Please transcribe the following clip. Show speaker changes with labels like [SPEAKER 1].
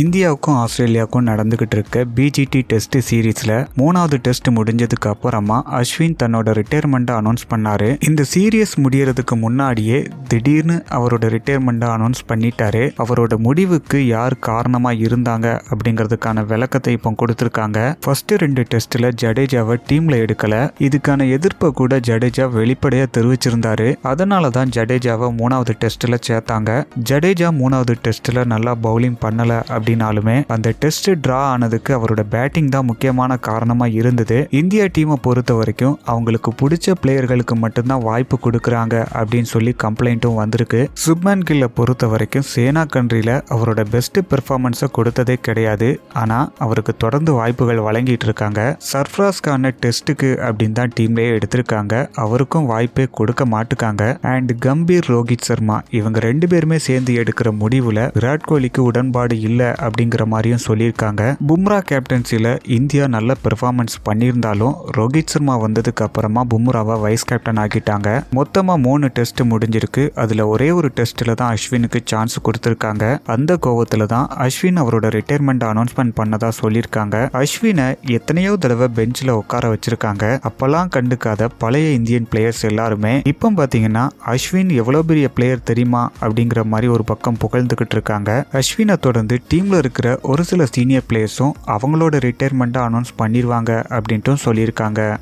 [SPEAKER 1] இந்தியாவுக்கும் ஆஸ்திரேலியாவுக்கும் நடந்துகிட்டு இருக்க பிஜிடி டெஸ்ட் சீரீஸ்ல மூணாவது டெஸ்ட் முடிஞ்சதுக்கு அப்புறமா அஸ்வின் தன்னோட ரிட்டையர்மெண்ட்டை அனௌன்ஸ் பண்ணாரு. இந்த சீரியஸ் முடியறதுக்கு முன்னாடியே திடீர்னு அவரோட ரிட்டையர்மெண்ட்டை அனௌன்ஸ் பண்ணிட்டாரு. அவரோட முடிவுக்கு யார் காரணமா இருந்தாங்க அப்படிங்கிறதுக்கான விளக்கத்தை இப்போ கொடுத்துருக்காங்க. ஃபர்ஸ்ட் ரெண்டு டெஸ்ட்ல ஜடேஜாவை டீம்ல எடுக்கல. இதுக்கான எதிர்ப்பை கூட ஜடேஜா வெளிப்படையா தெரிவிச்சிருந்தாரு. அதனால தான் ஜடேஜாவை மூணாவது டெஸ்ட்ல சேர்த்தாங்க. ஜடேஜா மூணாவது டெஸ்ட்ல நல்லா பவுலிங் பண்ணல அப்படின்னாலுமே அந்த டெஸ்ட் டிரா ஆனதுக்கு அவரோட பேட்டிங் தான் முக்கியமான காரணமாக இருந்தது. இந்திய டீமை பொறுத்த வரைக்கும் அவங்களுக்கு பிடிச்ச பிளேயர்களுக்கு மட்டும்தான் வாய்ப்பு கொடுக்குறாங்க அப்படின்னு சொல்லி கம்ப்ளைண்ட்டும் வந்திருக்கு. சுப்மன் கில்லை பொறுத்த வரைக்கும் சேனா கண்ட்ரியில் அவரோட பெஸ்ட் பெர்ஃபார்மன்ஸை கொடுத்ததே கிடையாது. ஆனால் அவருக்கு தொடர்ந்து வாய்ப்புகள் வழங்கிட்டு இருக்காங்க. சர்ஃப்ராஸ் கான டெஸ்ட்டுக்கு அப்படின்னு தான் டீம்லேயே எடுத்திருக்காங்க. அவருக்கும் வாய்ப்பே கொடுக்க மாட்டுக்காங்க. அண்ட் கம்பீர் ரோஹித் சர்மா இவங்க ரெண்டு பேருமே சேர்ந்து எடுக்கிற முடிவில் விராட் கோலிக்கு உடன்பாடு இல்லை அப்படிங்கிற மாதிரியும் சொல்லியிருக்காங்க. பும்ரா கேப்டன்சியில் இந்தியா நல்ல பெர்ஃபார்மன்ஸ் பண்ணியிருந்தாலும் ரோஹித் சர்மா வந்ததுக்கு அப்புறமா பும்ராவை வைஸ் கேப்டன் ஆக்கிட்டாங்க. மொத்தமாக மூணு டெஸ்ட் முடிஞ்சிருக்கு. அதில் ஒரே ஒரு டெஸ்ட்டில் தான் அஸ்வினுக்கு சான்ஸ் கொடுத்துருக்காங்க. அந்த கோவத்தில் தான் அஸ்வின் அவரோட ரிட்டையர்மெண்ட் அனௌன்ஸ்மெண்ட் பண்ணதா சொல்லியிருக்காங்க. அஸ்வினை எத்தனையோ தடவை பெஞ்சில் உட்கார வச்சிருக்காங்க. அப்பெல்லாம் கண்டுக்காத பழைய இந்தியன் பிளேயர்ஸ் எல்லாருமே. இப்போ பார்த்தீங்கன்னா அஸ்வின் எவ்வளோ பெரிய பிளேயர் தெரியுமா அப்படிங்கிற மாதிரி ஒரு பக்கம் புகழ்ந்துக்கிட்டு இருக்காங்க. அஸ்வினை தொடர்ந்து டீமில் இருக்கிற ஒரு சில சீனியர் பிளேயர்ஸும் அவங்களோட ரிட்டையர்மெண்ட்டை அனௌன்ஸ் பண்ணிடுவாங்க அப்படின்ட்டும் சொல்லியிருக்காங்க.